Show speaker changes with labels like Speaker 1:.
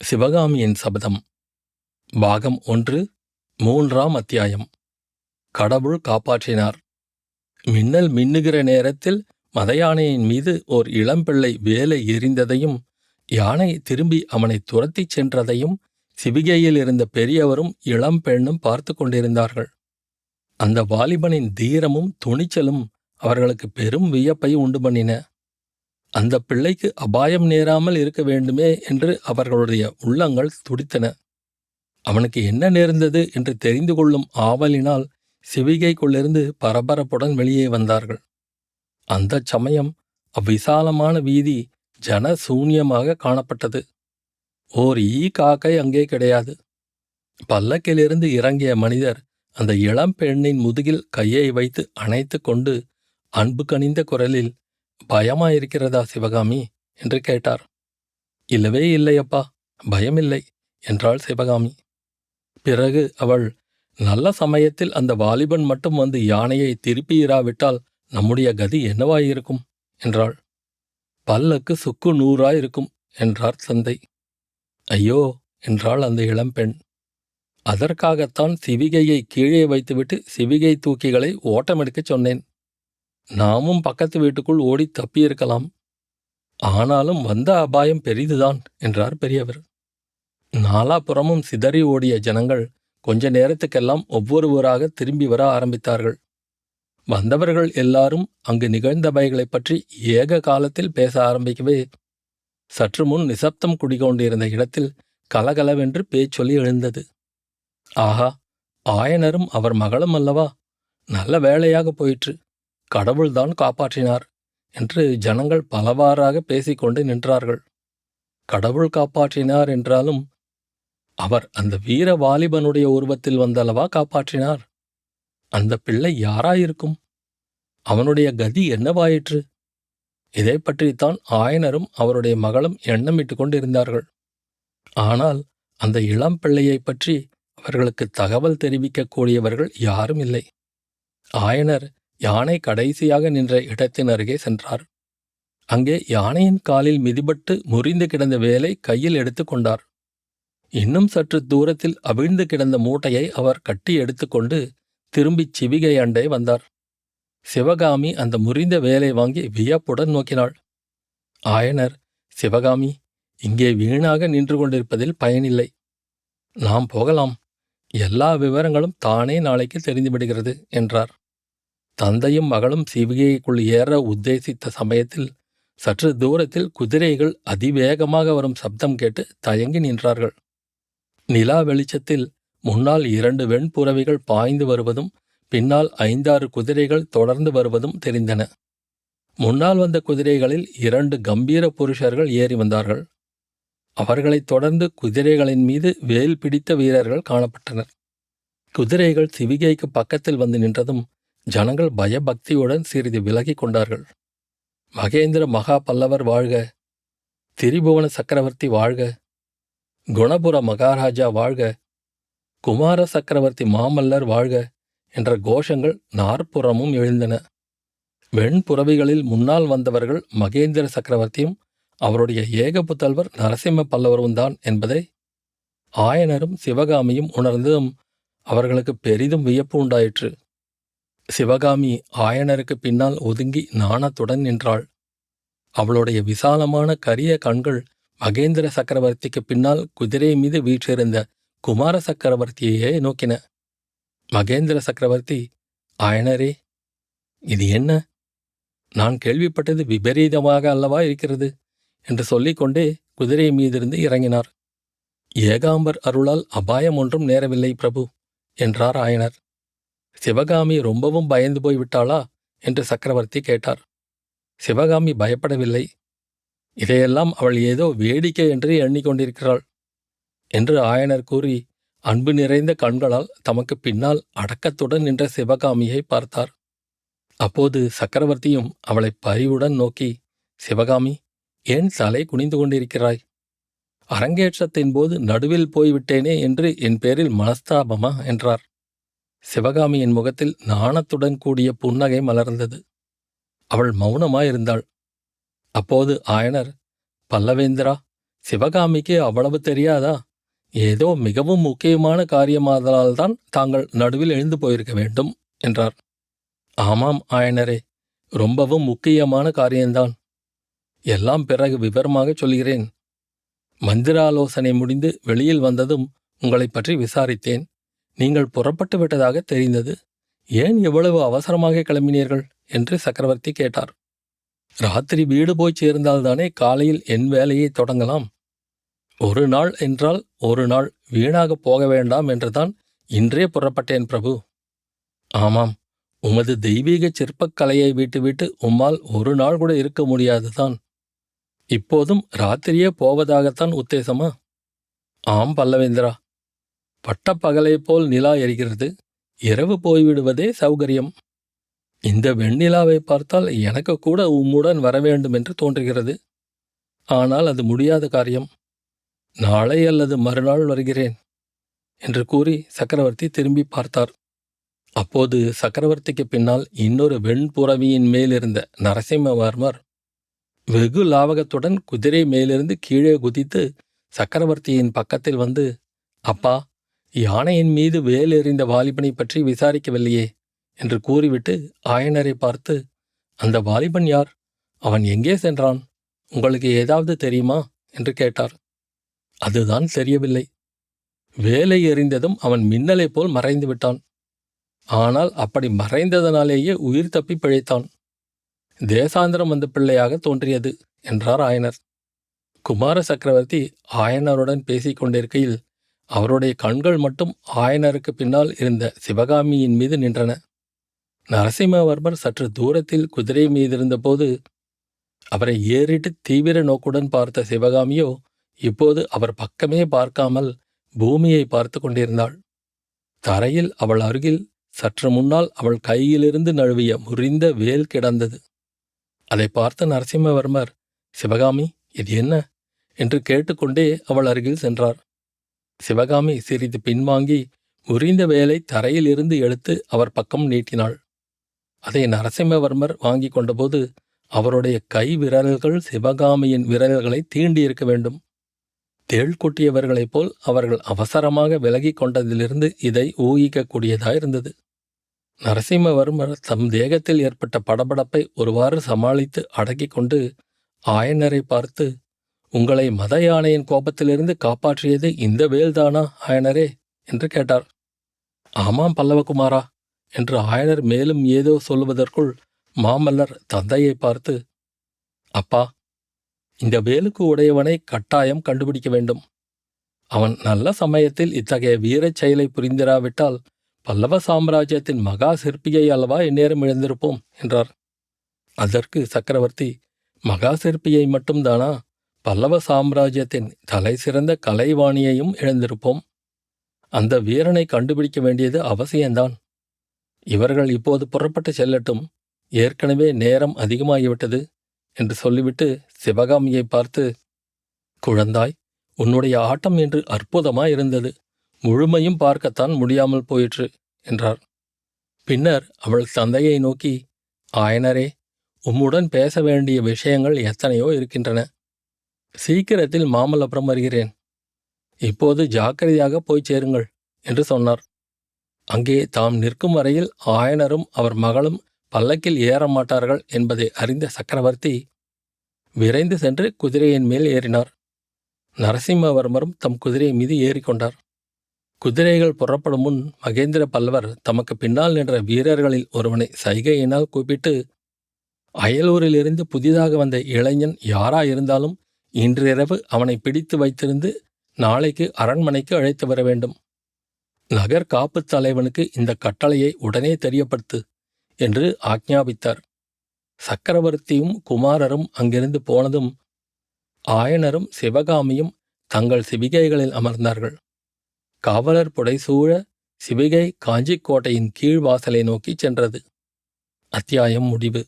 Speaker 1: சிவகாமியின் சபதம் பாகம் ஒன்று மூன்றாம் அத்தியாயம். கடவுள் காப்பாற்றினார். மின்னல் மின்னுகிற நேரத்தில் மதயானையின் மீது ஓர் இளம்பிள்ளை வேலை எறிந்ததையும் யானை திரும்பி அவனை துரத்திச் சென்றதையும் சிவிகையில் இருந்த பெரியவரும் இளம்பெண்ணும் பார்த்து கொண்டிருந்தார்கள். அந்த வாலிபனின் தீரமும் துணிச்சலும் அவர்களுக்கு பெரும் வியப்பை உண்டு பண்ணின. அந்த பிள்ளைக்கு அபாயம் நேராமல் இருக்க வேண்டுமே என்று அவர்களுடைய உள்ளங்கள் துடித்தன. அவனுக்கு என்ன நேர்ந்தது என்று தெரிந்து கொள்ளும் ஆவலினால் சிவிகைக்குள்ளிருந்து பரபரப்புடன் வெளியே வந்தார்கள். அந்தச் சமயம் அவ்விசாலமான வீதி ஜன சூன்யமாக காணப்பட்டது. ஓர் ஈ காக்கை அங்கே கிடையாது. பல்லக்கிலிருந்து இறங்கிய மனிதர் அந்த இளம் பெண்ணின் முதுகில் கையை வைத்து அணைத்து கொண்டு அன்பு கனிந்த குரலில் பயமாயிருக்கிறதா சிவகாமி? என்று கேட்டார். இல்லவே இல்லையப்பா பயமில்லை என்றாள் சிவகாமி. பிறகு அவள் நல்ல சமயத்தில் அந்த வாலிபன் மட்டும் வந்து யானையை திருப்பியிராவிட்டால் நம்முடைய கதி என்னவாயிருக்கும்? என்றாள். பல்லக்கு சுக்கு நூறாயிருக்கும் என்றார் சந்தை. ஐயோ என்றாள் அந்த இளம்பெண் அதற்காகத்தான் சிவிகையை கீழே வைத்துவிட்டு சிவிகை தூக்கிகளை ஓட்டமெடுக்கச் சொன்னேன். நாமும் பக்கத்து வீட்டுக்குள் ஓடி தப்பியிருக்கலாம். ஆனாலும் வந்த அபாயம் பெரிதுதான் என்றார் பெரியவர். நாலாபுறமும் சிதறி ஓடிய ஜனங்கள் கொஞ்ச நேரத்துக்கெல்லாம் ஒவ்வொருவராக திரும்பி வர ஆரம்பித்தார்கள். வந்தவர்கள் எல்லாரும் அங்கு நிகழ்ந்தவைகளைப் பற்றி ஏக காலத்தில் பேச ஆரம்பிக்கவே சற்று முன் நிசப்தம் குடிகொண்டிருந்த இடத்தில் கலகலவென்று பேச்சொலி எழுந்தது. ஆஹா ஆயனரும் அவர் மகளும் அல்லவா? நல்ல வேலையாக போயிற்று. கடவுள்தான் காப்பாற்றினார் என்று ஜனங்கள் பலவாறாக பேசிக்கொண்டு நின்றார்கள். கடவுள் காப்பாற்றினார் என்றாலும் அவர் அந்த வீர வாலிபனுடைய உருவத்தில் வந்தளவா காப்பாற்றினார்? அந்த பிள்ளை யாராயிருக்கும்? அவனுடைய கதி என்னவாயிற்று? இதை பற்றித்தான் ஆயனரும் அவருடைய மகளும் எண்ணமிட்டு கொண்டிருந்தார்கள். ஆனால் அந்த இளம் பிள்ளையைப் பற்றி அவர்களுக்கு தகவல் தெரிவிக்கக்கூடியவர்கள் யாரும் இல்லை. ஆயனர் யானை கடைசியாக நின்ற இடத்தின் அருகே சென்றார். அங்கே யானையின் காலில் மிதிபட்டு முறிந்து கிடந்த வேலை கையில் எடுத்து கொண்டார். இன்னும் சற்று தூரத்தில் அவிழ்ந்து கிடந்த மூட்டையை அவர் கட்டி எடுத்துக்கொண்டு திரும்பிச் சிவிகை அண்டை வந்தார். சிவகாமி அந்த முறிந்த வேலை வாங்கி வியப்புடன் நோக்கினாள். ஆயனர் சிவகாமி இங்கே வீணாக நின்று கொண்டிருப்பதில் பயனில்லை. நாம் போகலாம். எல்லா விவரங்களும் தானே நாளைக்கு தெரிந்துவிடுகிறது என்றார். தந்தையும் மகளும் சிவிகைக்குள் ஏற உத்தேசித்த சமயத்தில் சற்று தூரத்தில் குதிரைகள் அதிவேகமாக வரும் சப்தம் கேட்டு தயங்கி நின்றார்கள். நிலா வெளிச்சத்தில் முன்னால் இரண்டு வெண்புறவிகள் பாய்ந்து வருவதும் பின்னால் ஐந்தாறு குதிரைகள் தொடர்ந்து வருவதும் தெரிந்தன. முன்னால் வந்த குதிரைகளில் இரண்டு கம்பீர புருஷர்கள் ஏறி வந்தார்கள். அவர்களைத் தொடர்ந்து குதிரைகளின் மீது வேல் பிடித்த வீரர்கள் காணப்பட்டனர். குதிரைகள் சிவிகைக்கு பக்கத்தில் வந்து நின்றதும் ஜனங்கள் பயபக்தியுடன் சிறிது விலகிக் கொண்டார்கள். மகேந்திர மகா பல்லவர் வாழ்க திரிபுவன சக்கரவர்த்தி வாழ்க குணபுர மகாராஜா வாழ்க குமார சக்கரவர்த்தி மாமல்லர் வாழ்க என்ற கோஷங்கள் நாற்புறமும் எழுந்தன. வெண்புறவிகளில் முன்னால் வந்தவர்கள் மகேந்திர சக்கரவர்த்தியும் அவருடைய ஏக புத்தல்வர் நரசிம்ம பல்லவரும் தான் என்பதை ஆயனரும் சிவகாமியும் உணர்ந்ததும் அவர்களுக்கு பெரிதும் வியப்பு உண்டாயிற்று. சிவகாமி ஆயனருக்கு பின்னால் ஒதுங்கி நாணத்துடன் நின்றாள். அவளுடைய விசாலமான கரிய கண்கள் மகேந்திர சக்கரவர்த்திக்கு பின்னால் குதிரை மீது வீற்றிருந்த குமார சக்கரவர்த்தியையே நோக்கின. மகேந்திர சக்கரவர்த்தி ஆயனரே இது என்ன? நான் கேள்விப்பட்டது விபரீதமாக அல்லவா இருக்கிறது? என்று சொல்லிக்கொண்டே குதிரை மீதிருந்து இறங்கினார். ஏகாம்பர் அருளால் அபாயம் ஒன்றும் நேரவில்லை பிரபு என்றார் ஆயனர். சிவகாமி ரொம்பவும் பயந்து போய் விட்டாளா என்று சக்கரவர்த்தி கேட்டார். சிவகாமி பயப்படவில்லை. இதையெல்லாம் அவள் ஏதோ வேடிக்கை என்று எண்ணிக்கொண்டிருக்கிறாள் என்று ஆயனர் கூறி அன்பு நிறைந்த கண்களால் தமக்கு பின்னால் அடக்கத்துடன் நின்ற சிவகாமியை பார்த்தார். அப்போது சக்கரவர்த்தியும் அவளை பரிவுடன் நோக்கி சிவகாமி ஏன் தலை குனிந்து கொண்டிருக்கிறாய்? அரங்கேற்றத்தின் போது நடுவில் போய்விட்டேனே என்று என் பேரில் மனஸ்தாபமா? என்றார். சிவகாமியின் முகத்தில் நாணத்துடன் கூடிய புன்னகை மலர்ந்தது. அவள் மௌனமாயிருந்தாள். அப்போது ஆயனர் பல்லவேந்திரா சிவகாமிக்கு அவ்வளவு தெரியாதா? ஏதோ மிகவும் முக்கியமான காரியமாதலால்தான் தாங்கள் நடுவில் எழுந்து போயிருக்க வேண்டும் என்றார். ஆமாம் ஆயனரே ரொம்பவும் முக்கியமான காரியம்தான். எல்லாம் பிறகு விவரமாக சொல்கிறேன். மந்திராலோசனை முடிந்து வெளியில் வந்ததும் உங்களைப் பற்றி விசாரித்தேன். நீங்கள் புறப்பட்டு விட்டதாக தெரிந்தது. ஏன் இவ்வளவு அவசரமாக கிளம்பினீர்கள்? என்று சக்கரவர்த்தி கேட்டார். ராத்திரி வீடு போய் சேர்ந்தால்தானே காலையில் என் வேலையை தொடங்கலாம்? ஒரு நாள் என்றால் ஒரு நாள் வீணாகப் போக வேண்டாம் என்றுதான் இன்றே புறப்பட்டேன் பிரபு. ஆமாம் உமது தெய்வீக சிற்பக்கலையை விட்டுவிட்டு உம்மால் ஒரு நாள் கூட இருக்க முடியாதுதான். இப்போதும் ராத்திரியே போவதாகத்தான் உத்தேசமா? ஆம் பல்லவேந்திரா பட்டப்பகலைப் போல் நிலா எரிகிறது. இரவு போய்விடுவதே சௌகரியம். இந்த வெண்ணிலாவை பார்த்தால் எனக்கு கூட உம்முடன் வரவேண்டும் என்று தோன்றுகிறது. ஆனால் அது முடியாத காரியம். நாளை அல்லது மறுநாள் வருகிறேன் என்று கூறி சக்கரவர்த்தி திரும்பி பார்த்தார். அப்போது சக்கரவர்த்திக்கு பின்னால் இன்னொரு வெண்புறவியின் மேலிருந்த நரசிம்மவர்மர் வெகு லாவகத்துடன் குதிரை மேலிருந்து கீழே குதித்து சக்கரவர்த்தியின் பக்கத்தில் வந்து அப்பா யானையின் மீது வேல் எறிந்த வாலிபனை பற்றி விசாரிக்கவில்லையே என்று கூறிவிட்டு ஆயனரை பார்த்து அந்த வாலிபன் யார்? அவன் எங்கே சென்றான்? உங்களுக்கு ஏதாவது தெரியுமா? என்று கேட்டார். அதுதான் தெரியவில்லை. வேலை எறிந்ததும் அவன் மின்னலைப் போல் மறைந்து விட்டான். ஆனால் அப்படி மறைந்ததனாலேயே உயிர் தப்பி பிழைத்தான். தேசாந்திரம் வந்த பிள்ளையாக தோன்றியது என்றார் ஆயனர். குமார சக்கரவர்த்தி ஆயனருடன் பேசிக் கொண்டிருக்கையில் அவருடைய கண்கள் மட்டும் ஆயனருக்கு பின்னால் இருந்த சிவகாமியின் மீது நின்றன. நரசிம்மவர்மர் சற்று தூரத்தில் குதிரை மீதிருந்தபோது அவரை ஏறிட்டு தீவிர நோக்குடன் பார்த்த சிவகாமியோ இப்போது அவர் பக்கமே பார்க்காமல் பூமியை பார்த்து கொண்டிருந்தாள். தரையில் அவள் அருகில் சற்று முன்னால் அவள் கையிலிருந்து நழுவிய முறிந்த வேல் கிடந்தது. அதை பார்த்த நரசிம்மவர்மர் சிவகாமி இது என்ன? என்று கேட்டுக்கொண்டே அவள் அருகில் சென்றார். சிவகாமி சிறிது பின்வாங்கி முறிந்த வேலை தரையிலிருந்து எடுத்து அவர் பக்கம் நீட்டினாள். அதை நரசிம்மவர்மர் வாங்கி கொண்டபோது அவருடைய கை விரல்கள் சிவகாமியின் விரல்களை தீண்டியிருக்க வேண்டும். தேள் கொட்டியவர்களைப் போல் அவர்கள் அவசரமாக விலகிக் கொண்டதிலிருந்து இதை ஊகிக்கக்கூடியதாயிருந்தது நரசிம்மவர்மர் தம் தேகத்தில் ஏற்பட்ட படபடப்பை ஒருவாறு சமாளித்து அடக்கிக் கொண்டு ஆயனரை பார்த்து உங்களை மத யானையின் கோபத்திலிருந்து காப்பாற்றியது இந்த வேல்தானா ஆயனரே? என்று கேட்டார். ஆமாம் பல்லவகுமாரா என்று ஆயனர் மேலும் ஏதோ சொல்லுவதற்குள் மாமல்லர் தந்தையை பார்த்து அப்பா இந்த வேலுக்கு உடையவனை கட்டாயம் கண்டுபிடிக்க வேண்டும். அவன் நல்ல சமயத்தில் இத்தகைய வீரச் செயலை புரிந்திராவிட்டால் பல்லவ சாம்ராஜ்யத்தின் மகா சிற்பியை அல்லவா இந்நேரம் இழந்திருப்போம் என்றார். அதற்கு சக்கரவர்த்தி மகா சிற்பியை மட்டும்தானா? பல்லவ சாம்ராஜ்யத்தின் தலை சிறந்த கலைவாணியையும் இழந்திருப்போம். அந்த வீரனை கண்டுபிடிக்க வேண்டியது அவசியம்தான். இவர்கள் இப்போது புறப்பட்டு செல்லட்டும். ஏற்கனவே நேரம் அதிகமாகிவிட்டது என்று சொல்லிவிட்டு சிவகாமியை பார்த்து குழந்தாய் உன்னுடைய ஆட்டம் என்று அற்புதமாயிருந்தது. முழுமையும் பார்க்கத்தான் முடியாமல் போயிற்று என்றார். பின்னர் அவள் தந்தையை நோக்கி ஆயனரே உம்முடன் பேச வேண்டிய விஷயங்கள் எத்தனையோ இருக்கின்றன. சீக்கிரத்தில் மாமல்லபுரம் வருகிறேன். இப்போது ஜாக்கிரதையாக போய் சேருங்கள் என்று சொன்னார். அங்கே தாம் நிற்கும் வரையில் ஆயனரும் அவர் மகளும் பல்லக்கில் ஏற மாட்டார்கள் என்பதை அறிந்த சக்கரவர்த்தி விரைந்து சென்று குதிரையின் மேல் ஏறினார். நரசிம்மவர்மரும் தம் குதிரை மீது ஏறிக்கொண்டார் குதிரைகள் புறப்படும் முன் மகேந்திர பல்லவர் தமக்கு பின்னால் நின்ற வீரர்களில் ஒருவனை சைகையினால் கூப்பிட்டு அயலூரிலிருந்து புதிதாக வந்த இளைஞன் யாராயிருந்தாலும் இன்றிரவு அவனை பிடித்து வைத்திருந்து நாளைக்கு அரண்மனைக்கு அழைத்து வர வேண்டும். நகர் காப்புத் தலைவனுக்கு இந்த கட்டளையை உடனே தெரியப்படுத்து என்று ஆக்ஞாபித்தார். சக்கரவர்த்தியும் குமாரரும் அங்கிருந்து போனதும் ஆயனரும் சிவகாமியும் தங்கள் சிவிகைகளில் அமர்ந்தார்கள். காவலர் புடைசூழ சிவிகை காஞ்சிக்கோட்டையின் கீழ் வாசலை நோக்கிச் சென்றது. அத்தியாயம் முடிவு.